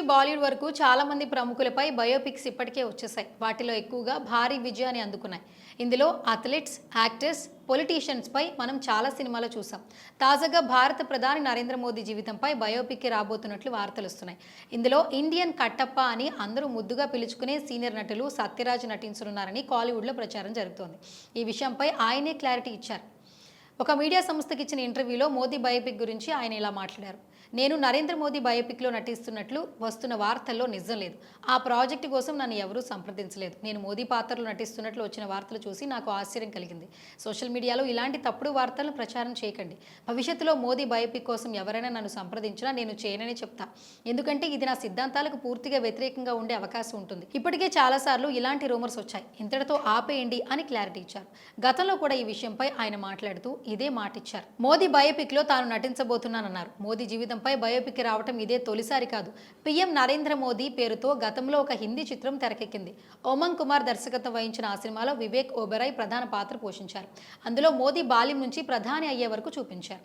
బాలీవుడ్ వరకు చాలా మంది ప్రముఖులపై బయోపిక్స్ ఇప్పటికే వచ్చేసాయి. వాటిలో ఎక్కువగా భారీ విజయాన్ని అందుకున్నాయి. ఇందులో అథ్లెట్స్ యాక్టర్స్ పొలిటీషియన్స్ పై మనం చాలా సినిమాలు చూసాం. తాజాగా భారత ప్రధాని నరేంద్ర మోదీ జీవితంపై బయోపిక్ రాబోతున్నట్లు వార్తలు వస్తున్నాయి. ఇందులో ఇండియన్ కట్టప్ప అని అందరూ ముద్దుగా పిలుచుకునే సీనియర్ నటులు సత్యరాజ్ నటించనున్నారని కాలీవుడ్లో ప్రచారం జరుగుతోంది. ఈ విషయంపై ఆయనే క్లారిటీ ఇచ్చారు. ఒక మీడియా సంస్థకి ఇచ్చిన ఇంటర్వ్యూలో మోదీ బయోపిక్ గురించి ఆయన ఇలా మాట్లాడారు. నేను నరేంద్ర మోదీ బయోపిక్లో నటిస్తున్నట్లు వస్తున్న వార్తల్లో నిజం లేదు. ఆ ప్రాజెక్టు కోసం నన్ను ఎవరూ సంప్రదించలేదు. నేను మోదీ పాత్రలో నటిస్తున్నట్లు వచ్చిన వార్తలు చూసి నాకు ఆశ్చర్యం కలిగింది. సోషల్ మీడియాలో ఇలాంటి తప్పుడు వార్తలను ప్రచారం చేయకండి. భవిష్యత్తులో మోదీ బయోపిక్ కోసం ఎవరైనా నన్ను సంప్రదించినా నేను చేయనని చెప్తా. ఎందుకంటే ఇది నా సిద్ధాంతాలకు పూర్తిగా వ్యతిరేకంగా ఉండే అవకాశం ఉంటుంది. ఇప్పటికే చాలాసార్లు ఇలాంటి రూమర్స్ వచ్చాయి. ఇంతటితో ఆపేయండి అని క్లారిటీ ఇచ్చారు. గతంలో కూడా ఈ విషయంపై ఆయన మాట్లాడుతూ ఇదే మాట ఇచ్చారు మోదీ బయోపిక్లో తాను నటించబోతున్నానన్నారు. మోదీ జీవితం జీవితంపై బయోపిక్ రావటం ఇదే తొలిసారి కాదు. పీఎం నరేంద్ర మోదీ పేరుతో గతంలో ఒక హిందీ చిత్రం తెరకెక్కింది. ఓమన్ కుమార్ దర్శకత్వం వహించిన ఆ సినిమాలో వివేక్ ఓబెరాయ్ ప్రధాన పాత్ర పోషించారు. అందులో మోదీ బాల్యం నుంచి ప్రధాని అయ్యే వరకు చూపించారు.